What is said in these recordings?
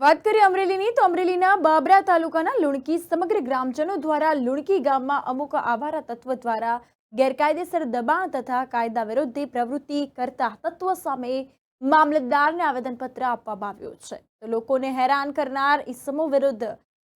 વાત કરીએ અમરેલીની, તો અમરેલીના બાબરા તાલુકાના લુણકી સમગ્ર ગ્રામજનો દ્વારા લુણકી ગામમાં અમુક આવારા તત્વ દ્વારા ગેરકાયદેસર દબાણ તથા કાયદા વિરુદ્ધની પ્રવૃત્તિ કરતા તત્વ સામે મામલતદારને આવેદનપત્ર આપવામાં આવ્યું છે. તો લોકોને હેરાન કરનાર ઈસમો વિરુદ્ધ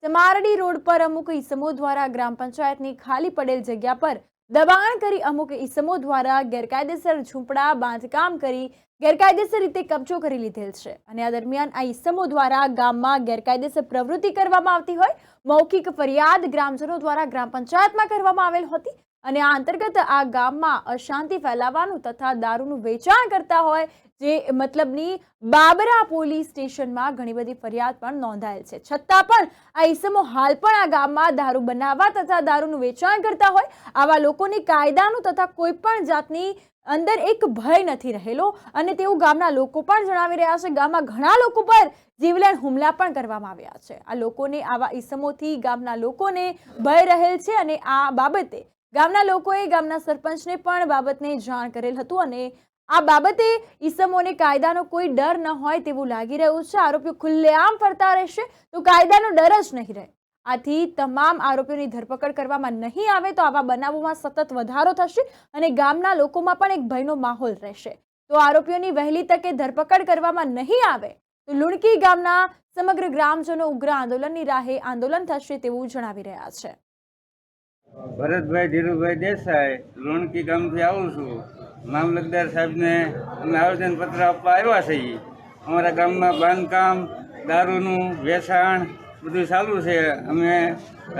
ચમારડી રોડ પર અમુક ઈસમો દ્વારા ગ્રામ પંચાયતની ખાલી પડેલ જગ્યા પર દબાણ કરી અમુક ઈસમો દ્વારા ગેરકાયદેસર ઝૂંપડા બાંધકામ કરી ગેરકાયદેસર રીતે કબજો કરી લીધેલ છે. અને આ દરમિયાન આ ઈસમો દ્વારા ગામમાં ગેરકાયદેસર પ્રવૃત્તિ કરવામાં આવતી હોય, મૌખિક ફરિયાદ ગ્રામજનો દ્વારા ગ્રામ પંચાયતમાં કરવામાં આવેલ હતી. અને આ અંતર્ગત આ ગામમાં અશાંતિ ફેલાવવાનું તથા દારૂનું વેચાણ કરતા હોય જે મતલબની બાબરા પોલીસ સ્ટેશનમાં ઘણી બધી ફરિયાદ પણ નોંધાયેલ છે. છતાં પણ આ ઈસમો હાલ પણ આ ગામમાં દારૂ બનાવવા તથા દારૂનું વેચાણ કરતા હોય આવા લોકોની કાયદાનું તથા કોઈ પણ જાતની અંદર એક ભય નથી રહેલો અને તેવું ગામના લોકો પણ જણાવી રહ્યા છે. ગામમાં ઘણા લોકો પર જીવલેણ હુમલા પણ કરવામાં આવ્યા છે. આ લોકોને આવા ઈસમોથી ગામના લોકોને ભય રહેલ છે અને આ બાબતે ગામના લોકોએ ગામના સરપંચને પણ બાબતને જાણ કરેલ હતું અને આ બાબતે ઈસમોને કાયદાનો કોઈ ડર ન હોય તેવું લાગી રહ્યું છે. આરોપીઓ ખુલ્લેઆમ ફરતા રહેશે તો કાયદાનો ડર જ નહીં રહે. આથી તમામ આરોપીઓની ધરપકડ કરવામાં નહીં આવે તો આવા બનાવોમાં સતત વધારો થશે અને ગામના લોકોમાં પણ એક ભયનો માહોલ રહેશે. તો આરોપીઓની વહેલી તકે ધરપકડ કરવામાં નહીં આવે તો લુણકી ગામના સમગ્ર ગ્રામજનો ઉગ્ર આંદોલનની રાહે આંદોલન થશે તેવું જણાવી રહ્યા છે. ભરતભાઈ, ધીરુભાઈ દેસાઈ, લોણકી ગામથી આવું છું. મામલતદાર સાહેબને અમે આવેદનપત્ર આપવા આવ્યા છીએ. અમારા ગામમાં બાંધકામ, દારૂનું વેચાણ બધું ચાલુ છે. અમે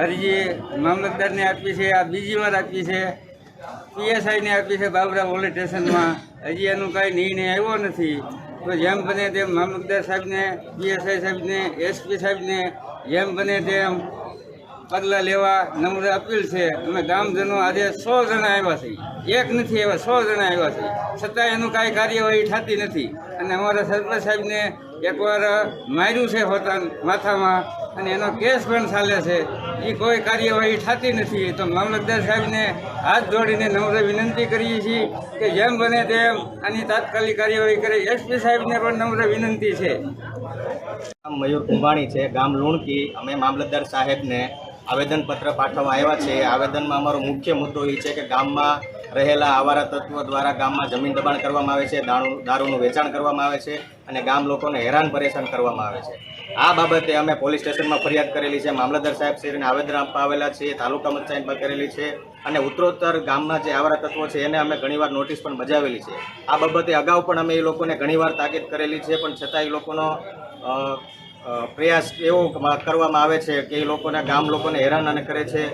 અરજી મામલતદારને આપી છે, આ બીજી વાર આપી છે. પીએસઆઈને આપી છે બાબરા પોલીસ સ્ટેશનમાં. હજી એનું કાંઈ નિર્ણય આવ્યો નથી. તો જેમ બને તેમ મામલતદાર સાહેબને, પીએસઆઈ સાહેબને, એસપી સાહેબને, જેમ બને તેમ પગલાં લેવા નમ્ર અપીલ છે. અમે ગામજનો આજે સો જણા આવ્યા છે એક નથી આવ્યા સો જણા આવ્યા છે છતાં એનું કાંઈ કાર્યવાહી થતી નથી. અને અમારા સરપંચ સાહેબને એકવાર માર્યું છે હોતા માથામાં અને એનો કેસ પણ ચાલે છે. એ કોઈ કાર્યવાહી થતી નથી. તો મામલતદાર સાહેબને હાથ જોડીને નમ્ર વિનંતી કરીએ છીએ કે જેમ બને તેમ આની તાત્કાલિક કાર્યવાહી કરે. એસપી સાહેબને પણ નમ્ર વિનંતી છે. મયુર કુંભાણી છે. ગામ લુણકી. અમે મામલતદાર સાહેબને આવેદનપત્ર પાઠવવામાં આવ્યા છે. આવેદનમાં અમારો મુખ્ય મુદ્દો એ છે કે ગામમાં રહેલા આવારા તત્વો દ્વારા ગામમાં જમીન દબાણ કરવામાં આવે છે, દાણું, દારૂનું વેચાણ કરવામાં આવે છે અને ગામ લોકોને હેરાન પરેશાન કરવામાં આવે છે. આ બાબતે અમે પોલીસ સ્ટેશનમાં ફરિયાદ કરેલી છે, મામલતદાર સાહેબ શ્રીને આવેદન આપવા આવેલા છે, તાલુકા પંચાયતમાં કરેલી છે અને ઉત્તરોત્તર ગામના જે આવારા તત્વો છે એને અમે ઘણીવાર નોટિસ પણ બજાવેલી છે. આ બાબતે અગાઉ પણ અમે એ લોકોને ઘણીવાર તાકીદ કરેલી છે, પણ છતાં એ લોકોનો પ્રયાસ એવો કરવામાં આવે છે કે એ લોકોને, ગામ લોકોને હેરાન અને કરે છે.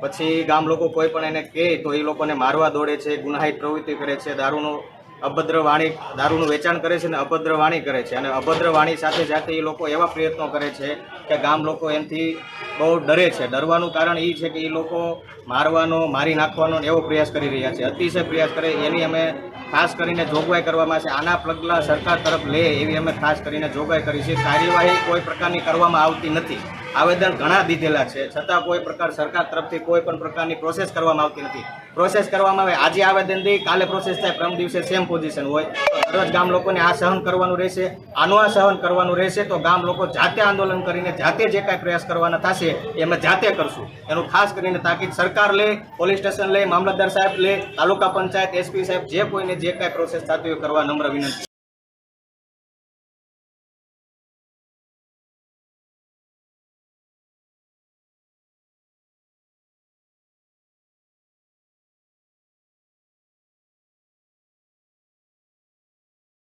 પછી ગામ લોકો કોઈ પણ એને કહે તો એ લોકોને મારવા દોડે છે, ગુનાહિત પ્રવૃત્તિ કરે છે, દારૂનું અભદ્ર વાણી, દારૂનું વેચાણ કરે છે અને અભદ્ર વાણી કરે છે. અને અભદ્ર વાણી સાથે સાથે એ લોકો એવા પ્રયત્નો કરે છે કે ગામ લોકો એનાથી બહુ ડરે છે. ડરવાનું કારણ એ છે કે એ લોકો મારવાનો, મારી નાખવાનો એવો પ્રયાસ કરી રહ્યા છે. અતિશય પ્રયાસ કરે. એની અમે ખાસ કરીને જોગવાઈ કરવામાં છે આના પગલાં સરકાર તરફ લે એવી અમે ખાસ કરીને જોગવાઈ કરી છે. કાર્યવાહી કોઈ પ્રકારની કરવામાં આવતી નથી. આવેદન ઘણા દીધેલા છે. છતાં કોઈ પ્રકાર સરકાર તરફથી કોઈ પણ પ્રકારની પ્રોસેસ કરવામાં આવતી નથી. પ્રોસેસ કરવામાં આવે, આજે આવેદન દઈ કાલે પ્રોસેસ થાય, પ્રમ દિવસે સેમ પોઝિશન હોય. દરરોજ ગામ લોકોને આ સહન કરવાનું રહેશે, આનું આ સહન કરવાનું રહેશે, તો ગામ લોકો જાતે આંદોલન કરીને, જાતે જે કાંઈ પ્રયાસ કરવાના થશે, એ અમે જાતે કરશું. એનું ખાસ કરીને તાકીદ સરકાર લે, પોલીસ સ્ટેશન લે, મામલતદાર સાહેબ લે, તાલુકા પંચાયત, એસપી સાહેબ, જે કોઈને જે કાંઈ પ્રોસેસ થતી હોય કરવા નમ્ર વિનંતી.